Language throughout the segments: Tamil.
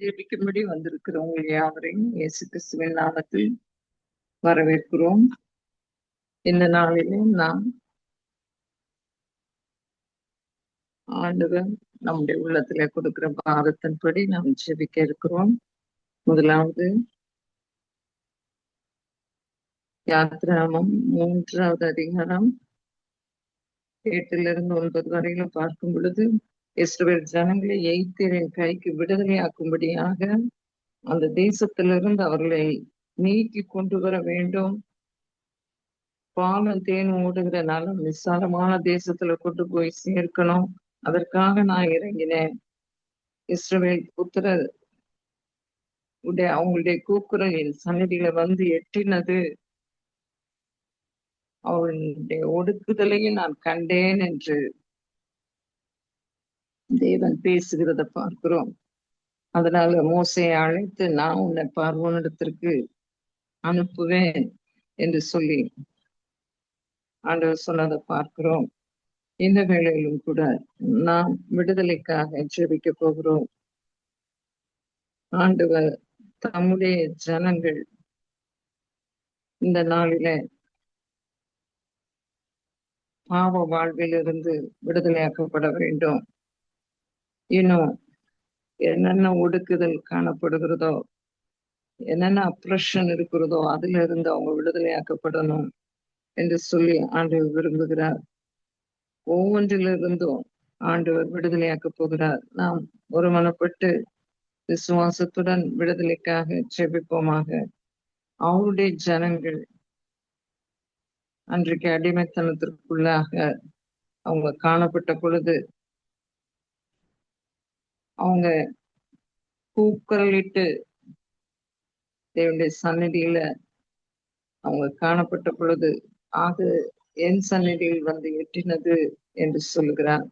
ஜெபிக்கும்படி வந்திருக்கிறவங்க யாவரையும் இயேசு கிறிஸ்துவின் நாமத்தில் வரவேற்கிறோம். இந்த நாளிலே நாம் ஆண்டவர் நம்முடைய உள்ளத்துல கொடுக்கிற பாரத்தின்படி நாம் ஜெபிக்க இருக்கிறோம். முதலாவது யாத்ராமம் மூன்றாவது அதிகாரம் எட்டிலிருந்து ஒன்பது வரையில பார்க்கும் பொழுது இஸ்ரவேல் ஜனங்களை எய்த்திரின் கைக்கு விடுதலையாக்கும்படியாக அந்த தேசத்திலிருந்து அவர்களை நீக்கி கொண்டு வர வேண்டும். பாலம் தேன் ஓடுகிற நல்ல விசாலமான தேசத்துல கொண்டு போய் சேர்க்கணும். அதற்காக நான் இறங்கினேன். இஸ்ரவேல் புத்திர உடைய அவங்களுடைய கூக்குரல் என் சன்னதியில வந்து எட்டினது. அவளுடைய ஒடுக்குதலையும் நான் கண்டேன் என்று தேவன் பேசுகிறத பார்க்கிறோம். அதனால மோசையை அழைத்து நான் உன்னை பார்வோனிடத்திற்கு அனுப்புவேன் என்று சொல்லி ஆண்டவர் சொன்னதை பார்க்கிறோம். இந்த வேளையிலும் கூட நாம் விடுதலைக்காக ஜெபிக்க போகிறோம். ஆண்டவர் தம்முடைய ஜனங்கள் இந்த நாளில பாவ வாழ்விலிருந்து விடுதலையாக்கப்பட வேண்டும். இன்னும் என்னென்ன ஒடுக்குதல் காணப்படுகிறதோ என்னென்ன அப்ரஷன் இருக்கிறதோ அதுல இருந்து அவங்க விடுதலையாக்கப்படணும் என்று சொல்லி ஆண்டவர் விரும்புகிறார். ஒவ்வொன்றிலிருந்தும் ஆண்டவர் விடுதலையாக்க போகிறார். நாம் ஒரு மனப்பட்டு விசுவாசத்துடன் விடுதலைக்காக செபிப்போமாக அவருடைய ஜனங்கள் அன்றைக்கு அடிமைத்தனத்திற்குள்ளாக அவங்க காணப்பட்ட பொழுது அவங்க கூக்குரலிட்டு தேவனுடைய சந்நிதியில அவங்க காணப்பட்ட பொழுது அது என் சந்நிதியில் வந்து எட்டினது என்று சொல்லுகிறார்.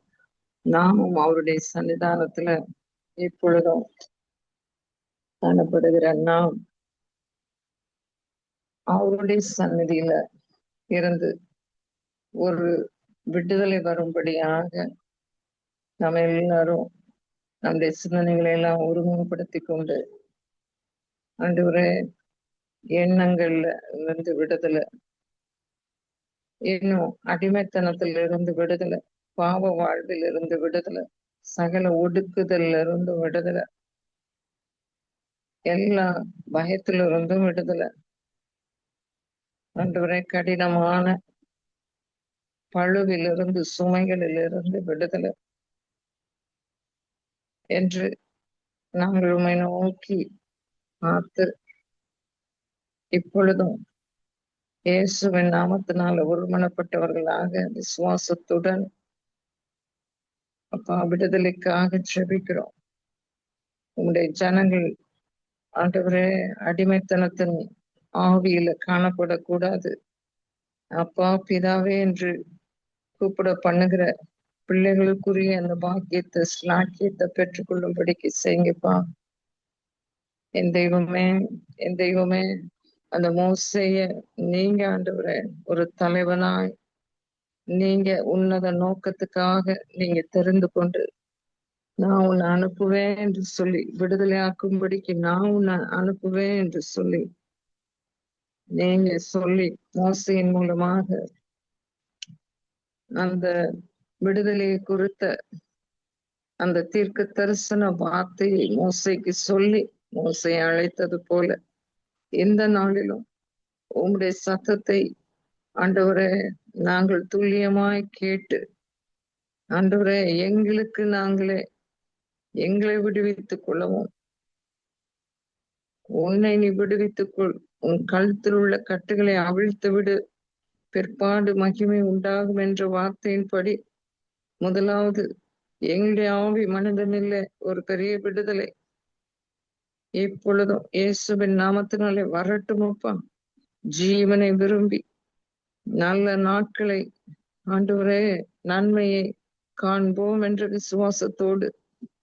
நாமும் அவருடைய சன்னிதானத்துல எப்பொழுதும் காணப்படுகிற நாம் அவருடைய சந்நிதியில இருந்து ஒரு விடுதலை வரும்படியாக நம்ம எல்லாரும் நம்முடைய சிந்தனைகளை எல்லாம் ஒருமுகப்படுத்தி கொண்டு ஆண்டவரே எண்ணங்கள்ல இருந்து விடுதலை. இன்னும் அடிமைத்தனத்துல இருந்து விடுதலை. பாவ வாழ்வில் இருந்து விடுதலை. சகல ஒடுக்குதல்ல இருந்து விடுதலை. எல்லா பயத்துல இருந்தும் விடுதலை. ஆண்டவரே கடினமான பழுவிலிருந்து சுமைகளிலிருந்து விடுதலை. என்று நாங்கள் உண்மை நோக்கி பார்த்து இப்பொழுதும் இயேசுவின் நாமத்தினால ஒருமனப்பட்டவர்களாக விசுவாசத்துடன் அப்பா விடுதலைக்காக ஜெபிக்கிறோம். உங்களுடைய ஜனங்கள் ஆண்டவரே அடிமைத்தனத்தின் ஆவியில காணப்படக்கூடாது. அப்பா பிதாவே என்று கூப்பிட பண்ணுகிற பிள்ளைகளுக்குரிய அந்த பாக்கியத்தை ஸ்லாக்கியத்தை பெற்றுக்கொள்ளும்படிக்கு செய்யுங்கப்பா. என் தெய்வமே என் தெய்வமே அந்த மோசைய நீங்க ஆண்டவர ஒரு தலைவனாய் நீங்க உன்னத நோக்கத்துக்காக நீங்க தெரிந்து கொண்டு நான் உன்னை அனுப்புவேன் என்று சொல்லி விடுதலையாக்கும்படிக்கு நான் உன்னை அனுப்புவேன் என்று சொல்லி நீங்க சொல்லி மோசையின் மூலமாக அந்த விடுதலையை குறித்த அந்த தீர்க்க தரிசன வார்த்தையை மோசைக்கு சொல்லி மோசையை அழைத்தது போல எந்த நாளிலும் உங்களுடைய சத்தத்தை ஆண்டவரே நாங்கள் துல்லியமாய் கேட்டு ஆண்டவரே எங்களுக்கு நாங்களே எங்களை விடுவித்துக் கொள்ளவும். உன்னை நீ விடுவித்துக் கொள். உன் கழுத்தில் உள்ள கட்டுகளை அவிழ்த்து விடு பிற்பாடு மகிமை உண்டாகும் என்ற வார்த்தையின்படி முதலாவது எங்களுடைய ஆவி மனிதனில் ஒரு பெரிய விடுதலை. இப்பொழுதும் இயேசுவின் நாமத்தினாலே வரட்டுமப்பா ஜீவனை விரும்பி நல்ல நாட்களை ஆண்டவரே நன்மையை காண்போம் என்ற விசுவாசத்தோடு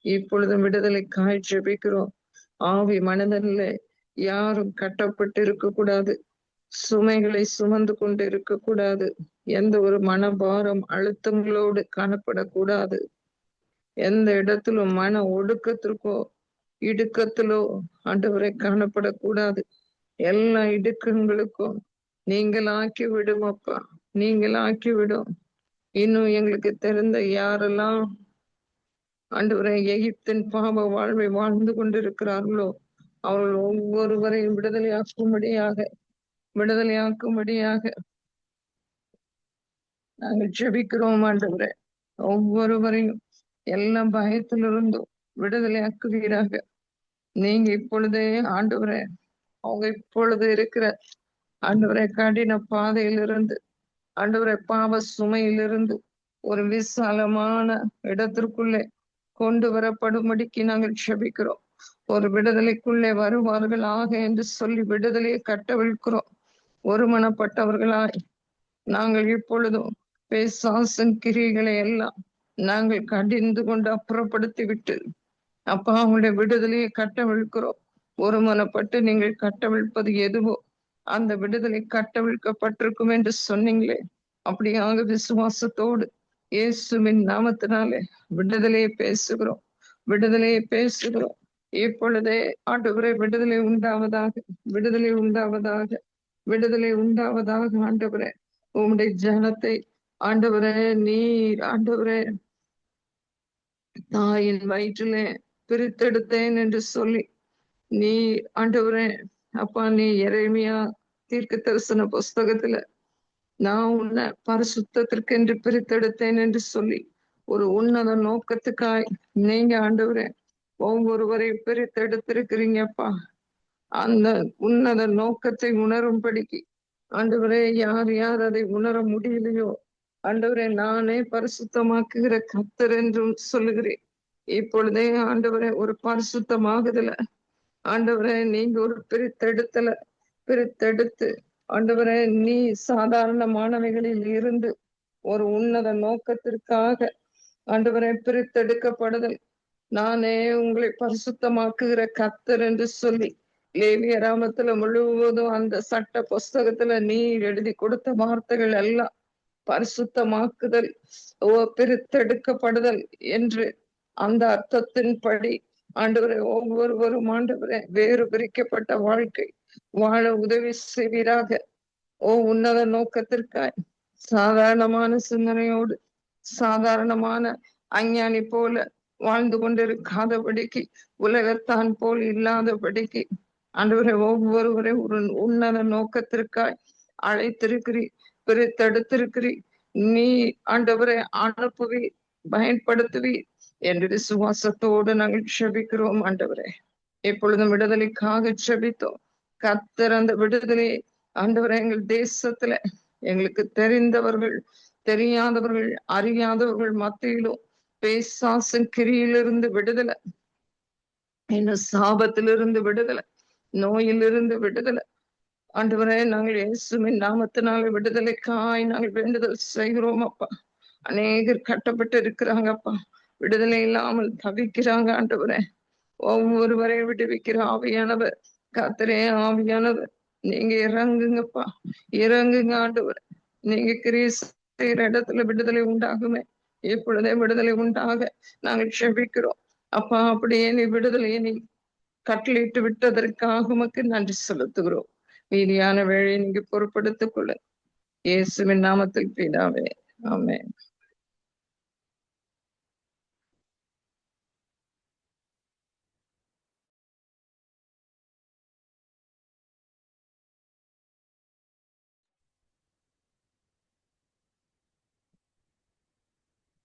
இப்பொழுதும் விடுதலை காய் ஜெபிக்கிறோம் ஆவி மனிதனில் யாரும் கட்டப்பட்டு இருக்க கூடாது சுமைகளை சுமந்து கொண்டு இருக்கக்கூடாது எந்த ஒரு மனபாரம் அழுத்தங்களோடு காணப்படக்கூடாது. எந்த இடத்திலும் மன ஒடுக்கத்திற்கோ இடுக்கத்திலோ ஆண்டவரை காணப்படக்கூடாது. எல்லா இடுக்கங்களுக்கும் நீங்கள் ஆக்கி விடும் அப்பா நீங்கள் ஆக்கி விடும். இன்னும் எங்களுக்கு தெரிந்த யாரெல்லாம் ஆண்டவரை எகிப்தின் பாவ வாழ்வை வாழ்ந்து கொண்டிருக்கிறார்களோ அவர்கள் ஒவ்வொருவரையும் விடுதலையாக்கும்படியாக விடுதலையாக்கும்படியாக நாங்கள் ஜெபிக்கிறோம் ஆண்டவரே. ஒவ்வொருவரையும் எல்லா பயத்திலிருந்தும் விடுதலையாக்குவீராக. நீங்க இப்பொழுதே ஆண்டவரே அவங்க இப்பொழுது இருக்கிற ஆண்டவரை கடின பாதையிலிருந்து ஆண்டவரை பாவ சுமையிலிருந்து ஒரு விசாலமான இடத்திற்குள்ளே கொண்டு வரப்படும்படிக்கு நாங்கள் ஷபிக்கிறோம் ஒரு விடுதலைக்குள்ளே வருவார்கள் ஆக என்று சொல்லி விடுதலையை கட்டவிழ்கிறோம் ஒருமனப்பட்டவர்களாய் நாங்கள் இப்பொழுதும் பேசாசன் கிரிகளை எல்லாம் நாங்கள் கடிந்து கொண்டு அப்புறப்படுத்தி விட்டு அப்பா அவங்களுடைய விடுதலையை கட்டவிழ்க்கிறோம். ஒருமனப்பட்டு நீங்கள் கட்டவிழ்ப்பது எதுவோ அந்த விடுதலை கட்டவிழ்க்கப்பட்டிருக்கும் என்று சொன்னீங்களே? அப்படியாக விசுவாசத்தோடு இயேசுவின் நாமத்தினாலே விடுதலையை பேசுகிறோம். விடுதலையை பேசுகிறோம். இப்பொழுதே ஆண்டவரே விடுதலை உண்டாவதாக விடுதலை உண்டாவதாக. விடுதலை உண்டாவதாக ஆண்டவரே. உம்முடைய ஜனத்தை ஆண்டவரே நீர் ஆண்டவரே. தாயின் வயிற்றிலே பிரித்தெடுத்தேன் என்று சொல்லி நீ ஆண்டவரே அப்பா நீ இறைமையா தீர்க்க தரிசன புஸ்தகத்துல நான் உன்னை பரிசுத்தத்திற்கு என்று பிரித்தெடுத்தேன் என்று சொல்லி ஒரு உன்னத நோக்கத்துக்காய் நீங்க ஆண்டவரே ஒவ்வொருவரையும் பிரித்தெடுத்திருக்கிறீங்கப்பா. அந்த உன்னத நோக்கத்தை உணரும்படிக்கு. ஆண்டவரே யார் யார் அதை உணர முடியலையோ? ஆண்டவரே நானே பரிசுத்தமாக்குகிற கத்தர் என்றும் சொல்லுகிறேன். இப்பொழுதே ஆண்டவரே ஒரு பரிசுத்தமாகுதுல. ஆண்டவரே நீங்க ஒரு பிரித்தெடுத்தல. பிரித்தெடுத்து ஆண்டவரே நீ சாதாரணமானவைகளில் இருந்து ஒரு உன்னத நோக்கத்திற்காக ஆண்டவரே பிரித்தெடுக்கப்படுதல். நானே உங்களை பரிசுத்தமாக்குகிற கத்தர் என்று சொல்லி லேவிய ராமத்துல முழுவதும் அந்த சட்ட புஸ்தகத்துல நீ எழுதி கொடுத்த வார்த்தைகள் எல்லாம் பரிசுத்தமாக்குதல் ஓ பிரித்தெடுக்கப்படுதல் என்று அந்த அர்த்தத்தின்படி ஆண்டவரை ஒவ்வொருவரும் ஆண்டவரை வேறு பிரிக்கப்பட்ட வாழ்க்கை வாழ உதவி செய்வீராக. ஓ உன்னத நோக்கத்திற்காய் சாதாரணமான சிந்தனையோடு சாதாரணமான அஞ்ஞானி போல வாழ்ந்து கொண்டிருக்காதபடிக்கு உலகத்தான் போல் இல்லாதபடிக்கு ஆண்டவரை ஒவ்வொருவரை ஒரு உன்னத நோக்கத்திற்காய் அழைத்திருக்கிறீ பிரித்தெடுத்திருக்கிறீ நீ ஆண்டவரை அனுப்புவி பயன்படுத்துவி. என்று விசுவாசத்தோடு நாங்கள் செபிக்கிறோம் ஆண்டவரே. எப்பொழுதும் விடுதலைக்காக செபித்தோம். கத்தர் அந்த விடுதலை ஆண்டவரை எங்கள் தேசத்துல எங்களுக்கு தெரிந்தவர்கள் தெரியாதவர்கள் அறியாதவர்கள் மத்தியிலும் பேசாசன் கிரியிலிருந்து விடுதலை என்ன சாபத்திலிருந்து விடுதலை. நோயிலிருந்து விடுதலை. ஆண்டவரே நாங்கள் இயேசுவின் நாமத்தினால விடுதலைக்காய் நாங்கள் வேண்டுதல் செய்கிறோம் அப்பா. அநேகர் கட்டப்பட்டு இருக்கிறாங்கப்பா விடுதலை இல்லாமல் தவிக்கிறாங்க ஆண்டவரே. ஒவ்வொருவரையும் விடுவிக்கிற ஆவியானவர் காத்திரே ஆவியானவர். நீங்க இறங்குங்கப்பா. இறங்குங்க ஆண்டவர். நீங்க கிரீஸ் இடத்துல விடுதலை உண்டாகுமே. இப்பொழுதே விடுதலை உண்டாக. நாங்கள் க்ஷபிக்கிறோம் அப்பா அப்படியே நீ விடுதலையை நீ கட்டளையிட்டு விட்டதற்காக உமக்கு நன்றி செலுத்துகிறோம். மீதியான வேலையை நீங்க பொறுப்படுத்திக் கொள்ள. இயேசுவின் நாமத்தில் பிதாவே ஆமென்.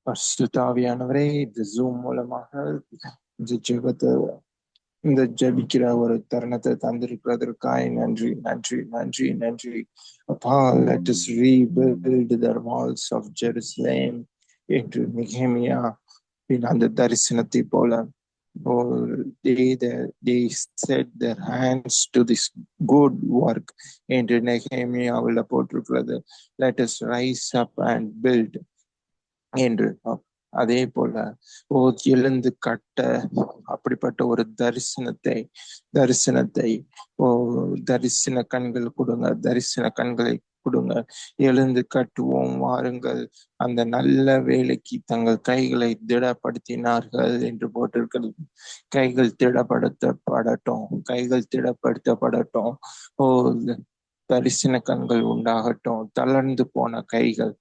பரிசுத்தாவியானவரே இந்த ஜூம் மூலமாக இந்த ஜெபத்தை இந்த ஜபிக்கிற ஒரு தருணத்தை தந்திருக்கிறதற்காய் நன்றி நன்றி நன்றி நன்றி அப்பா let us rebuild the walls of Jerusalem என்று மிகமியா பின் அந்த தரிசனத்தை போல oh, they, they, they set their hands to this good work என்று நெகேமியாவில் போட்டிருக்கிறது let us rise up and build என்று அதே போல ஓ எழுந்து கட்ட அப்படிப்பட்ட ஒரு தரிசனத்தை தரிசனத்தை ஓ தரிசன கண்கள் கொடுங்க தரிசன கண்களை கொடுங்க. எழுந்து கட்டுவோம் வாருங்கள். அந்த நல்ல வேலைக்கு தங்கள் கைகளை திடப்படுத்தினார்கள் என்று போட்டிருக்கிறது. கைகள் திடப்படுத்தப்படட்டும் கைகள் திடப்படுத்தப்படட்டும். ஓ தரிசன கண்கள் உண்டாகட்டும். தளர்ந்து போன கைகள்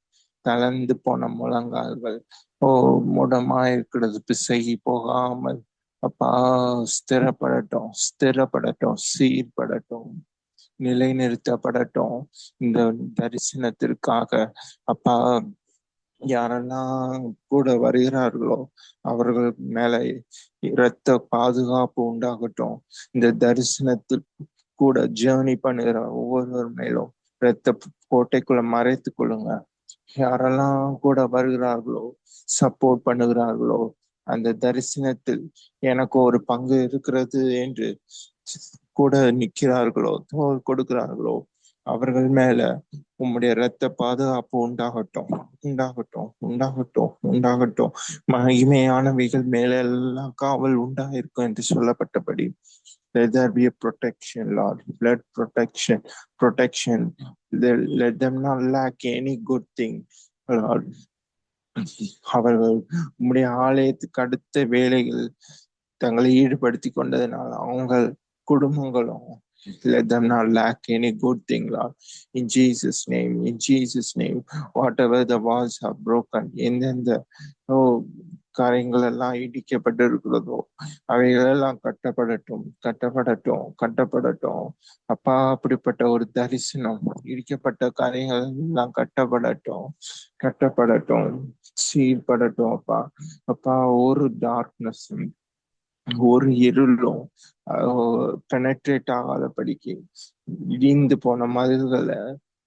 தளர்ந்து போன முழங்கால்கள். ஓ முடமா இருக்கிறது பிசகி போகாமல். அப்பா ஸ்திரப்படட்டும். ஸ்திரப்படட்டும். சீர்படட்டும் நிலைநிறுத்தப்படட்டும். இந்த தரிசனத்திற்காக. அப்பா யாரெல்லாம் கூட வருகிறார்களோ அவர்கள் மேல இரத்த பாதுகாப்பு உண்டாகட்டும். இந்த தரிசனத்தில் கூட ஜேர்னி பண்ணுகிற ஒவ்வொருவர் மேலும் இரத்த கோட்டைக்குள்ள மறைத்து கொள்ளுங்க. யாரெல்லாம் கூட வருகிறார்களோ சப்போர்ட் பண்ணுகிறார்களோ அந்த தரிசனத்தில் எனக்கு ஒரு பங்கு இருக்கிறது என்று கூட நிற்கிறார்களோ தோல் கொடுக்கிறார்களோ அவர்கள் மேல உம்முடைய இரத்த பாதுகாப்பு உண்டாகட்டும் உண்டாகட்டும் உண்டாகட்டும் உண்டாகட்டும். மகிமையானவைகள் மேல எல்லாம் காவல் உண்டாயிருக்கும் என்று சொல்லப்பட்டபடி let there be a protection lord blood protection protection let, let them not lack any good thing lord அவர்கள் உம்முடைய ஆலயத்துக்கு அடுத்த வேலைகள் தங்களை ஈடுபடுத்தி கொண்டதுனால அவங்க குடும்பங்களும் let them not lack any good thing, Lord. In Jesus' name, in Jesus' name, whatever the walls are broken, எந்தெந்த ஓ காரியங்கள் எல்லாம் இடிக்கப்பட்டு இருக்கிறதோ அவைகள் எல்லாம் கட்டப்படட்டும் கட்டப்படட்டும் கட்டப்படட்டும். அப்பா அப்படிப்பட்ட ஒரு தரிசனம் இடிக்கப்பட்ட காரியங்கள் எல்லாம் கட்டப்படட்டும் கட்டப்படட்டும் சீர்படட்டும் அப்பா. அப்பா ஒரு டார்க்னஸும் ஒரு இருளும் பெனட்ரேட் ஆகாதபடிக்கு இடிந்து போன மதில்களை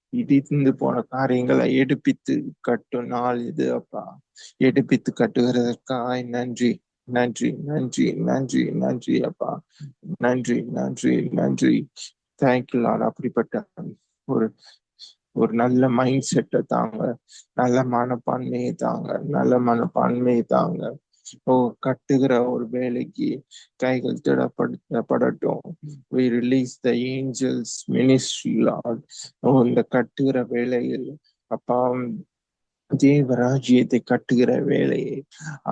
இடிந்து போன காரியங்களை எடுப்பித்து கட்டும் நாள் இது அப்பா. எடுப்பித்து கட்டுகிறதற்காய் நன்றி நன்றி நன்றி நன்றி நன்றி அப்பா. நன்றி நன்றி நன்றி. தேங்க்யூ லாட் அப்படிப்பட்ட ஒரு ஒரு நல்ல மைண்ட் செட்டை தாங்க. நல்ல மனப்பான்மையை தாங்க. நல்ல மனப்பான்மையை தாங்க. ஓ கட்டுகிற ஒரு வேலைக்கு கைகள் திடப்படுத்தப்படட்டும் we release the angels ministry lord ஓ இந்த கட்டுகிற வேலையில் அப்பா தேவராஜ்யத்தை கட்டுகிற வேலையை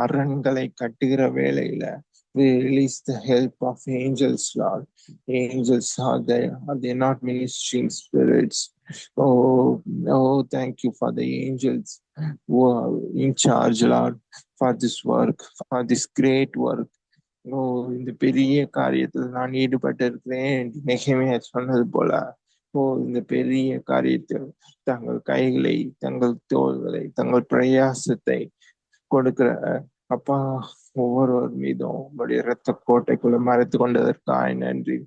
அரண்களை கட்டுகிற வேலையில we release the help of angels lord angels are there are they not ministering spirits oh oh thank you for the angels who are in charge lord for this work for this great work oh இந்த பெரிய காரியத்தில் நான் ஈடுபட்டு இருக்கிறேன் நெகமே சொன்னது போல. ஓ இந்த பெரிய காரியத்தில் தங்கள் கைகளை தங்கள் தோள்களை தங்கள் பிரயாசத்தை கொடுக்கிற அப்பா ஒவ்வொருவர் மீதும் உங்களுடைய இரத்த கோட்டைக்குள்ள மறைத்து கொண்டதற்காய் நன்றி.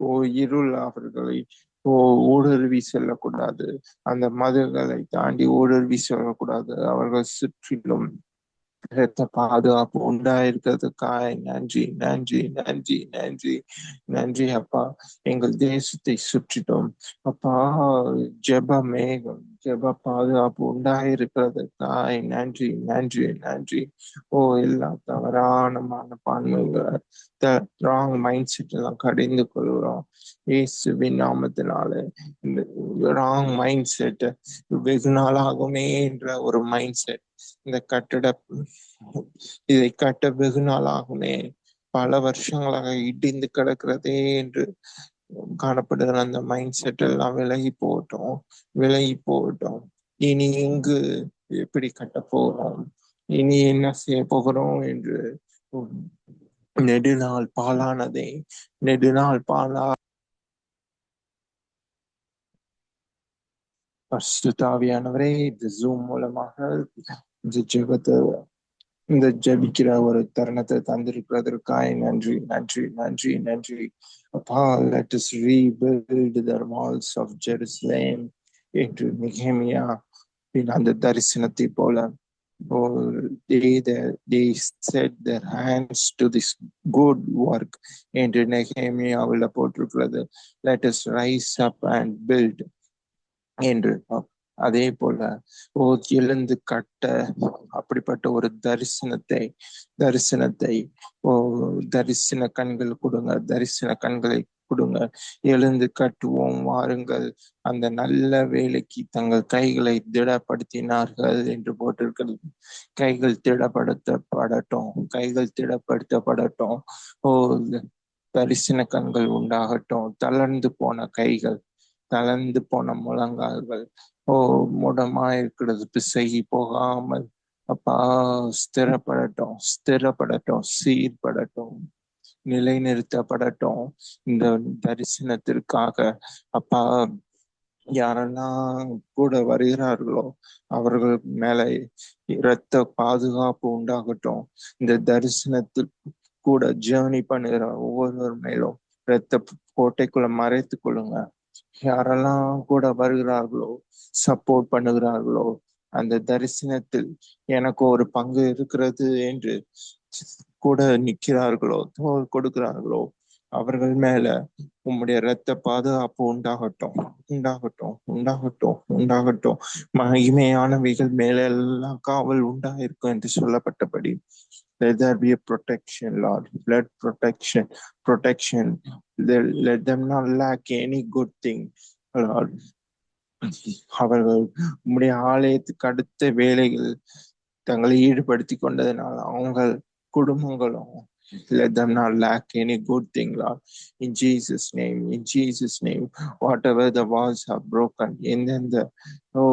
ஓ இருள் அவர்களை ஓ ஊடுருவி செல்லக்கூடாது. அந்த மதுகளை தாண்டி ஊடுருவி செல்லக்கூடாது. அவர்கள் சுற்றிலும் இரத்த பாதுகாப்பு உண்டாயிருக்கிறதுக்காய் நன்றி நன்றி நன்றி நன்றி நன்றி அப்பா. எங்கள் தேசத்தை சுற்றிட்டோம். அப்பா ஜெப மேகம் ஜெப பாதுகாப்பு உண்டாயிருக்கிறதுக்காய் நன்றி நன்றி நன்றி. ஓ எல்லா தவறான மனப்பான்மைகளை ராங் மைண்ட் செட் எல்லாம் கடிந்து கொள்கிறோம். இயேசுவின் நாமத்தினால. இந்த ராங் மைண்ட் செட் வெகு நாளாகுமே என்ற ஒரு மைண்ட் செட் இந்த கட்டட இதை கட்ட வெகு நாளாகுமே. பல வருஷங்களாக இடிந்து கிடக்கிறதே என்று காணப்படுகிற அந்த மைண்ட் செட் எல்லாம் விலகி போகட்டும் விலகி போகட்டும். இனி எங்கு எப்படி கட்ட போகிறோம் இனி என்ன செய்ய போகிறோம் என்று நெடுநாள் பாலானதை நெடுநாள் பாலா பரிசுத்தாவியானவரே இந்த ஜூம் மூலமாக இந்த ஜெபத்தை இந்த ஜபிக்கிற ஒரு தருணத்தை தந்திருக்கிறதற்காய் நன்றி நன்றி நன்றி நன்றி அப்பா let us rebuild the walls of Jerusalem என்று மிகமியா அந்த தரிசனத்தை போல Oh, they, they, they set their hands to this good work என்று நெகேமியாவில் போட்டிருக்கிறது let us rise up and build. என்று. அதே போல ஓ எழுந்து கட்ட அப்படிப்பட்ட ஒரு தரிசனத்தை தரிசனத்தை ஓ தரிசன கண்கள் கொடுங்க தரிசன கண்களை கொடுங்க. எழுந்து கட்டுவோம் வாருங்கள். அந்த நல்ல வேலைக்கு தங்கள் கைகளை திடப்படுத்தினார்கள் என்று போட்டிருக்கிறது. கைகள் திடப்படுத்தப்படட்டும் கைகள் திடப்படுத்தப்படட்டும். ஓ தரிசன கண்கள் உண்டாகட்டும். தளர்ந்து போன கைகள் தளர்ந்து போன முழங்கால்கள். ஓ முடமா இருக்கிறது பிசகி போகாமல். அப்பா ஸ்திரப்படட்டும். ஸ்திரப்படட்டும். சீர்படட்டும். நிலைநிறுத்தப்படட்டும். இந்த தரிசனத்திற்காக. அப்பா யாரெல்லாம் கூட வருகிறார்களோ அவர்கள் மேல இரத்த பாதுகாப்பு உண்டாகட்டும். இந்த தரிசனத்தில் கூட ஜேர்னி பண்ணுகிற ஒவ்வொருவர் மேலும் இரத்த கோட்டைக்குள்ள மறைத்து கொள்ளுங்க. யாரெல்லாம் கூட வருகிறார்களோ சப்போர்ட் பண்ணுகிறார்களோ அந்த தரிசனத்தில் எனக்கு ஒரு பங்கு இருக்கிறது என்று கூட நிற்கிறார்களோ தோல் கொடுக்கிறார்களோ அவர்கள் மேல உம்முடைய இரத்த பாதுகாப்பு உண்டாகட்டும் உண்டாகட்டும் உண்டாகட்டும் உண்டாகட்டும். மகிமையானவைகள் மேல எல்லாம் காவல் உண்டாயிருக்கும் என்று சொல்லப்பட்டபடி let there be a protection lord blood protection protection let, let them not lack any good thing lord அவர்கள் உம்முடைய ஆலயத்துக்கு அடுத்த வேலைகள் தங்களை ஈடுபடுத்தி கொண்டதனால் அவங்க குடும்பங்களும் let them not lack any good thing lord in jesus name in jesus name whatever the walls are broken எந்தெந்த ஓ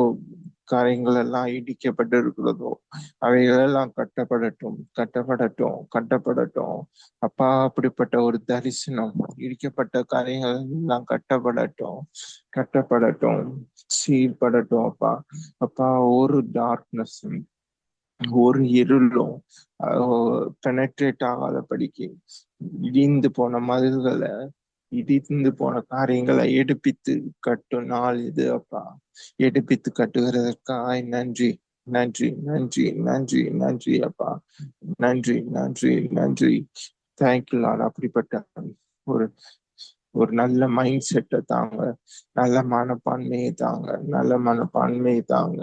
காரியங்கள் எல்லாம் இடிக்கப்பட்டு இருக்கிறதோ அவைகள் எல்லாம் கட்டப்படட்டும் கட்டப்படட்டும் கட்டப்படட்டும். அப்பா அப்படிப்பட்ட ஒரு தரிசனம் இடிக்கப்பட்ட காரியங்கள் எல்லாம் கட்டப்படட்டும் கட்டப்படட்டும் சீர்படட்டும் அப்பா. அப்பா ஒரு டார்க்னஸும் ஒரு இருளும் பெனட்ரேட் ஆகாத படிக்கு இடிந்து போன மதில்களை இடிந்து போன காரியங்களை எடுப்பித்து கட்டும் நாள் இது அப்பா. எடுப்பித்து கட்டுகிறதற்காய் நன்றி நன்றி நன்றி நன்றி நன்றி அப்பா. நன்றி நன்றி நன்றி. தேங்க்யூ லாட் அப்படிப்பட்ட ஒரு ஒரு நல்ல மைண்ட் செட்டை தாங்க. நல்ல மனப்பான்மையை தாங்க. நல்ல மனப்பான்மையை தாங்க.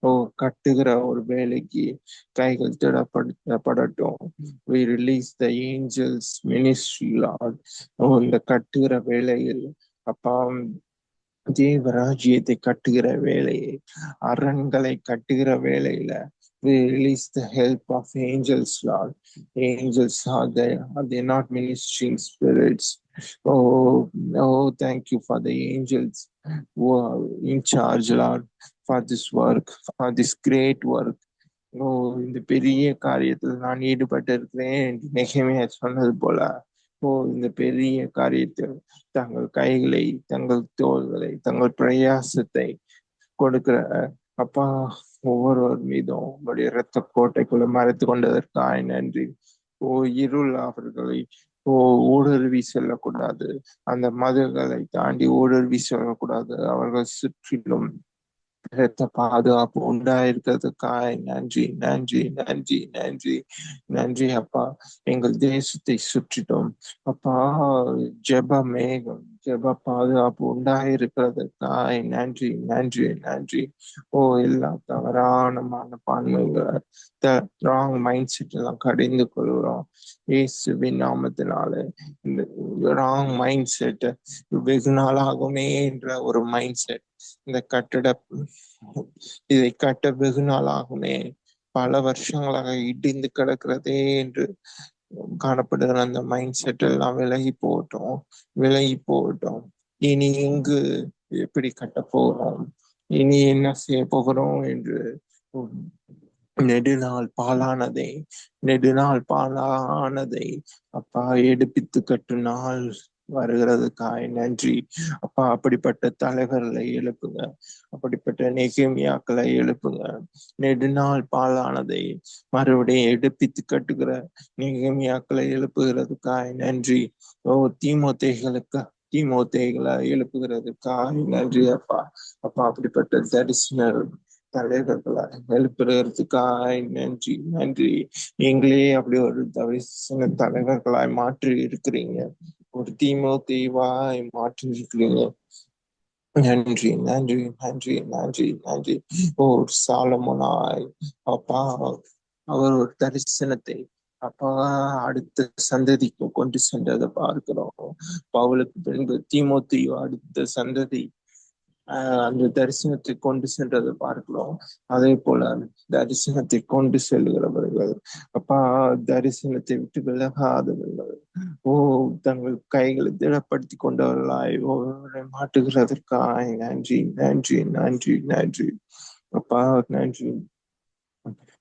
ஓ கட்டுகிற ஒரு வேலைக்கு கைகள் திடப்படுத்தப்படட்டும் we release the angels ministry lord ஓ இந்த கட்டுகிற வேலையில் அப்பா தேவராஜ்யத்தை கட்டுகிற வேலையை அரண்களை கட்டுகிற வேலையில we release the help of angels lord angels are there are they not ministering spirits oh oh thank you for the angels who are in charge lord for this work for this great work. ஓ இந்த பெரிய காரியத்தில் நான் ஈடுபட்டு இருக்கிறேன் நெகமையா சொன்னது போல. ஓ இந்த பெரிய காரியத்தில் தங்கள் கைகளை தங்கள் தோள்களை தங்கள் பிரயாசத்தை கொடுக்கிற அப்பா ஒவ்வொருவர் மீதும் உங்களுடைய இரத்த கோட்டைக்குள்ள மறைத்து கொண்டதற்காய் நன்றி. ஓ இருள் அவர்களை ஓ ஊடுருவி செல்லக்கூடாது. அந்த மதுகளை தாண்டி ஊடுருவி செல்லக்கூடாது. அவர்கள் சுற்றிலும் இரத்த பாதுகாப்பு உண்டாயிருக்கிறதுக்காய். நன்றி நன்றி நன்றி நன்றி. நன்றி அப்பா. எங்கள் தேசத்தை சுற்றிட்டோம். அப்பா ஜெப மேகம் ஜெப பாதுகாப்பு உண்டாயிருக்கிறதுக்காய் நன்றி நன்றி நன்றி. ஓ எல்லா தவறான மனப்பான்மைகளை ராங் மைண்ட் செட் எல்லாம் கடிந்து கொள்கிறோம். இயேசுவின் நாமத்தினால. இந்த ராங் மைண்ட் செட் வெகு நாளாகுமே என்ற ஒரு மைண்ட் செட் இந்த கட்டட இதை கட்ட வெகு நாள் ஆகுமே பல வருஷங்களாக இடிந்து கிடக்கிறதே என்று காணப்படுகிற அந்த மைண்ட் செட் எல்லாம் விலகி போகட்டும் விலகி போகட்டும். இனி எங்கு எப்படி கட்ட போகிறோம்? இனி என்ன செய்ய போகிறோம் என்று நெடுநாள் பாலானதை நெடுநாள் பாலானதை அப்பா எடுப்பித்து கட்டு நாள் வருகிறதுக்காய். நன்றி. அப்பா அப்படிப்பட்ட தலைவர்களை எழுப்புங்க. அப்படிப்பட்ட நெகிமியாக்களை எழுப்புங்க. நெடுநாள் பாலானதை மறுபடியும் எடுப்பித்து கட்டுகிற நெகிமியாக்களை எழுப்புகிறதுக்காய். நன்றி. ஓ தீமோத்தைகளுக்கு தீமோத்தைகளை எழுப்புகிறதுக்காய். நன்றி அப்பா. அப்பா அப்படிப்பட்ட தரிசனர் தலைவர்களை எழுப்புறதுக்காய் நன்றி நன்றி. நீங்களே அப்படி ஒரு தரிசன தலைவர்களாய் மாற்றி இருக்கிறீங்க. ஒரு தீமோ தெய்வாய் மாற்றிருக்கிறீங்க. நன்றி நன்றி நன்றி நன்றி நன்றி. ஓ சாலமோனாய். அப்பா அவர் ஒரு தரிசனத்தை அப்பா அடுத்த சந்ததிக்கு கொண்டு சென்றதை பார்க்கிறோம். பவுலுக்கு பின்பு தீமோத்தியோ அடுத்த சந்ததி அந்த தரிசனத்தை கொண்டு சென்றதை பார்க்கிறோம் அதே போல தரிசனத்தை கொண்டு செல்கிறவர்கள் அப்பா தரிசனத்தை விட்டு விலகாதவர்கள் ஓ தங்கள் கைகளை திடப்படுத்தி கொண்டவர்களாய் ஒவ்வொரு மாட்டுகிறதற்காய் நன்றி நன்றி நன்றி நன்றி அப்பா நன்றி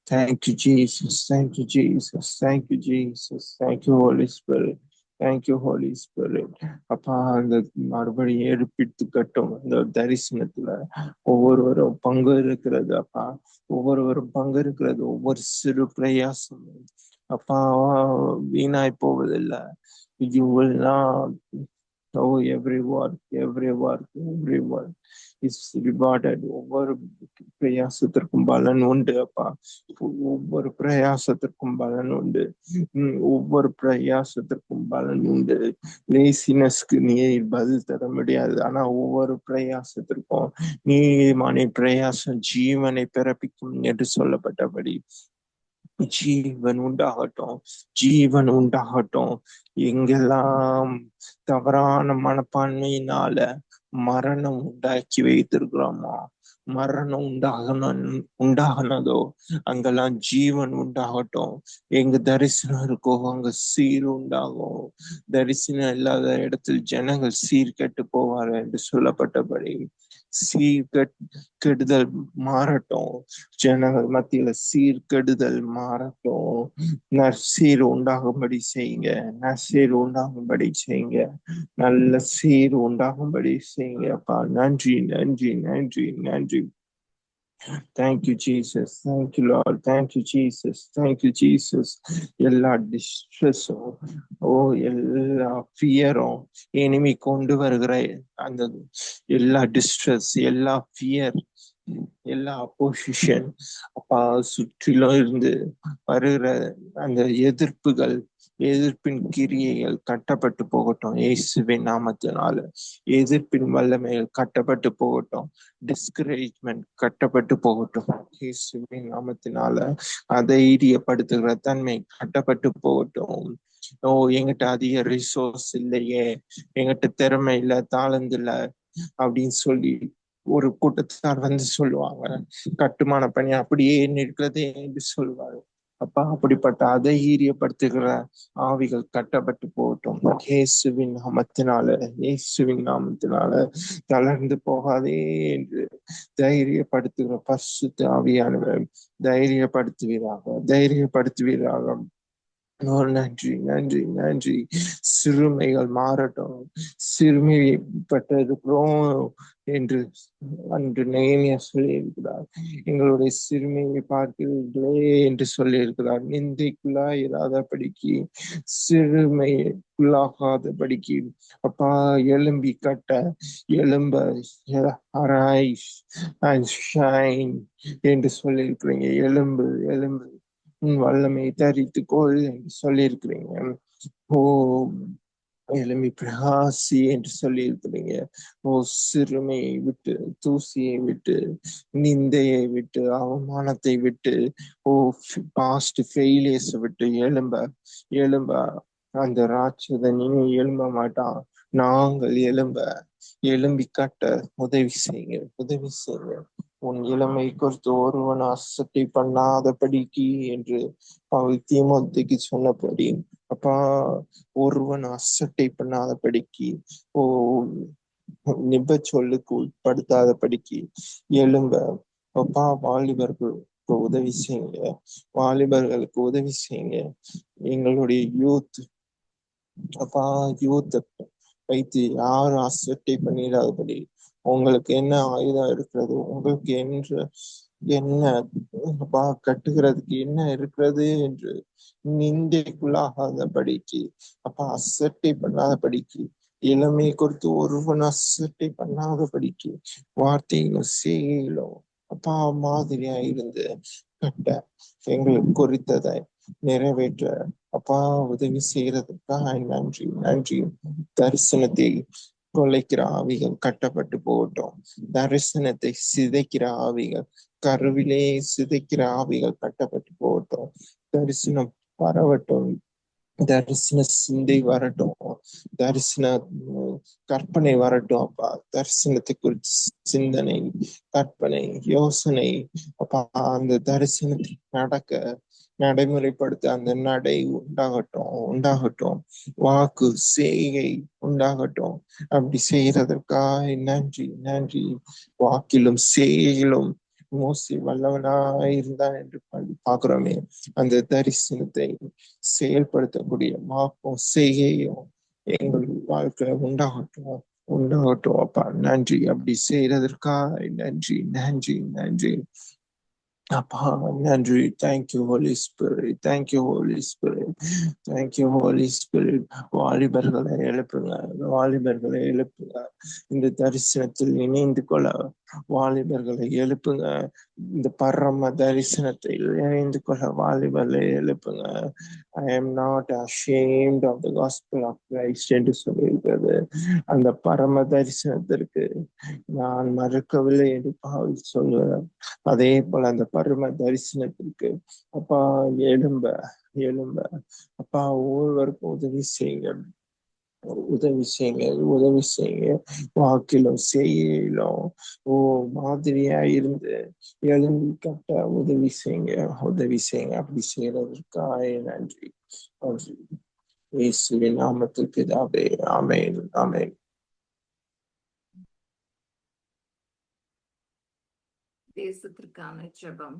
Thank you, Jesus. Thank you, Jesus. Thank you, Jesus. Thank you, Holy Spirit. Thank you Holy Spirit அப்பா அந்த மறுபடியும் எடுப்பித்து கட்டும் அந்த தரிசனத்துல ஒவ்வொருவரும் பங்கு இருக்கிறது அப்பா. ஒவ்வொருவரும் பங்கு இருக்கிறது. ஒவ்வொரு சிறு பிரயாசமும். அப்பா வீணாய் போவதில்லை. You will not oh every work every work every work is rewarded. ஒவ்வொரு பிரயாசத்திற்கும் பலன் உண்டு அப்பா. ஒவ்வொரு பிரயாசத்திற்கும் பலன் உண்டு. ஒவ்வொரு பிரயாசத்திற்கும் பலன் உண்டு. லேசினஸ்க்கு நீ பதில் தர முடியாது. ஆனா ஒவ்வொரு பிரயாசத்திற்கும் நீதிமான பிரயாசம் ஜீவனை பிறப்பிக்கும் என்று சொல்லப்பட்டபடி ஜீவன் உண்டாகட்டும் ஜீவன் உண்டாகட்டும். எங்கெல்லாம் தவறான மனப்பான்மையினால மரணம் உண்டாக்கி வைத்திருக்கிறோமோ மரணம் உண்டாகணும் உண்டாகனதோ அங்கெல்லாம் ஜீவன் உண்டாகட்டும். எங்க தரிசனம் இருக்கோ அங்க சீர் உண்டாகும். தரிசனம் இல்லாத இடத்தில் ஜனங்கள் சீர் கெட்டு போவார்கள் என்று சொல்லப்பட்டபடி சீர்கெடுதல் மாறட்டும். ஜனங்கள் மத்தியில சீர் கெடுதல் மாறட்டும். நற்சீர் உண்டாகும்படி செய்யுங்க. நற்சீர் உண்டாகும்படி செய்யுங்க. நல்ல சீர் உண்டாகும்படி செய்யுங்கப்பா. நன்றி நன்றி நன்றி நன்றி. Thank you, Jesus. Thank you, Lord. Thank you, Jesus. Thank you, Jesus. எல்லா டிஸ்ட்ரெஸும் ஓ எல்லா ஃபியரும் இனிமே கொண்டு வருகிற அந்த எல்லா டிஸ்ட்ரெஸ் எல்லா ஃபியர் எல்லா அப்போசிஷன் அப்பா சுற்றிலும் இருந்து வருகிற அந்த எதிர்ப்புகள் எதிர்ப்பின் கிரியைகள் கட்டப்பட்டு போகட்டும். இயேசுவின் நாமத்தினால எதிர்ப்பின் வல்லமைகள் கட்டப்பட்டு போகட்டும். டிஸ்கரேஜ்மெண்ட் கட்டப்பட்டு போகட்டும். இயேசுவின் நாமத்தினால அதைரியப்படுத்துகிற தன்மை கட்டப்பட்டு போகட்டும். ஓ எங்கிட்ட அதிக ரிசோர்ஸ் இல்லையே. எங்கிட்ட திறமை இல்லை தாளந்து இல்லை அப்படின்னு சொல்லி ஒரு கூட்டத்தார் வந்து சொல்லுவாங்க. கட்டுமான பணி அப்படியே நிற்கிறதே என்று சொல்லுவாரு அப்பா அப்படிப்பட்ட அதை ஈரியப்படுத்துகிற ஆவிகள் கட்டப்பட்டு போகட்டும். இயேசுவின் நாமத்தினால இயேசுவின் நாமத்தினால தளர்ந்து போகாதே என்று தைரியப்படுத்துகிற பசுத்த ஆவியானவர் தைரியப்படுத்துவீராக தைரியப்படுத்துவீராக. நன்றி நன்றி நன்றி. சிறுமைகள் மாறட்டும். சிறுமைப்பட்டிருக்கிறோம் என்று அன்று நேமியா சொல்லி இருக்கிறார் எங்களுடைய சிறுமையை பார்க்கிறீர்களே என்று சொல்லி இருக்கிறார் நிந்தைக்குள்ளா இராதபடிக்கு சிறுமைக்குள்ளாகாதபடிக்கு அப்பா எலும்பி கட்ட எலும்ப அரைஸ் அண்ட் ஷைன் என்று சொல்லியிருக்கிறீங்க. எலும்பு எலும்பு உன் வல்லமை தரித்துக்கொள் என்று சொல்லியிருக்கிறீங்க. ஓ எலும்பி பிரகாசி என்று சொல்லி இருக்கிறீங்க ஓ சிறுமையை விட்டு தூசியை விட்டு நிந்தையை விட்டு அவமானத்தை விட்டு ஓ பாஸ்ட் ஃபெயிலியர்ஸ் விட்டு எலும்ப எலும்ப அந்த ராட்சதன் இனி எழும்ப மாட்டான். நாங்கள் எலும்ப எலும்பி கட்ட உதவி செய்யுங்க உதவி செய்யுங்க உன் இளமை குறித்து ஒருவன் அசட்டை பண்ணாதபடிக்கு என்று அவள் தீமோத்திக்கு சொன்னபடி அப்பா ஒருவன் அசட்டை பண்ணாதபடிக்கு ஓ நிப சொல்லுக்கு உட்படுத்தாதபடிக்கு எலும்ப அப்பா வாலிபர்களுக்கு உதவி செய்யுங்க. வாலிபர்களுக்கு உதவி செய்யுங்க. எங்களுடைய யூத் அப்பா யூத் வைத்து யாரும் அசட்டை பண்ணிடாதபடி உங்களுக்கு என்ன ஆயுதம் இருக்கிறது? உங்களுக்கு என்று என்ன பா கட்டுகிறதுக்கு என்ன இருக்கிறது என்று நிந்தைக்குள்ளாகாத படிக்கு அப்பா அசட்டை பண்ணாத படிக்கு இளமை குறித்து ஒருவன் அசட்டை பண்ணாத படிக்கு வார்த்தைகளும் செய்கையிலும் அப்பா மாதிரியா இருந்து கட்ட எங்களுக்கு குறித்ததை நிறைவேற்ற அப்பா உதவி செய்யறதுக்காக நன்றி நன்றி. தரிசனத்தை கொலைக்கிற ஆவிகள் கட்டப்பட்டு போகட்டும். தரிசனத்தை சிதைக்கிற ஆவிகள் கருவிலே சிதைக்கிற ஆவிகள் கட்டப்பட்டு போகட்டும். தரிசனம் பரவட்டும். தரிசன சிந்தை வரட்டும். தரிசன கற்பனை வரட்டும் அப்பா. தரிசனத்தை குறித்து சிந்தனை கற்பனை யோசனை. அப்பா அந்த தரிசனத்தை நடக்க நடைமுறைப்படுத்த அந்த நடை உண்டாகட்டும் உண்டாகட்டும். வாக்கு செய்கை உண்டாகட்டும். அப்படி செய்யறதற்காக நன்றி நன்றி. வாக்கிலும் செய்கையிலும் மோசி வல்லவனாய் இருந்தான் என்று பாக்குறோமே பார்க்கிறோமே. அந்த தரிசனத்தை செயல்படுத்தக்கூடிய வாக்கும் செய்கையும் எங்கள் வாழ்க்கையில உண்டாகட்டும் உண்டாகட்டும் அப்பா. நன்றி. அப்படி செய்யறதற்காக நன்றி நன்றி நன்றி. அப்பா நன்றி. Thank you Holy Spirit thank you Holy Spirit thank you Holy Spirit வாலிபர்களை எழுப்புங்க. வாலிபர்களை எழுப்புங்க. இந்த தரிசனத்தில் இணைந்து கொள்ள வாலிபர்களை எழுப்புங்க. இந்த பரம தரிசனத்தில் இணைந்து கொள்ள வாலிபர்களை எழுப்புங்க. I am not ashamed of the gospel of Christ என்று சொல்லியிருக்கிறது. அந்த பரம தரிசனத்திற்கு நான் மறுக்கவில்லை என்று பாவில் சொல்லுகிறார். அதே போல அந்த பரம தரிசனத்திற்கு அப்பா எழும்ப எழும்ப. அப்பா ஒவ்வொருவருக்கும் உதவி செய்யுங்கள். உதவி செய்யுங்க உதவி செய்யுங்க வாக்கிலும் செய்யலும் ஓ மாதிரியா இருந்து எழுந்து கட்ட உதவி செய்யுங்க உதவி செய்யுங்க அப்படி செய்யறதற்காக நன்றி நன்றி. இயேசுவின் நாமத்தில் பிதாவே ஆமென் ஆமென். தேசத்திற்கான ஜெபம்.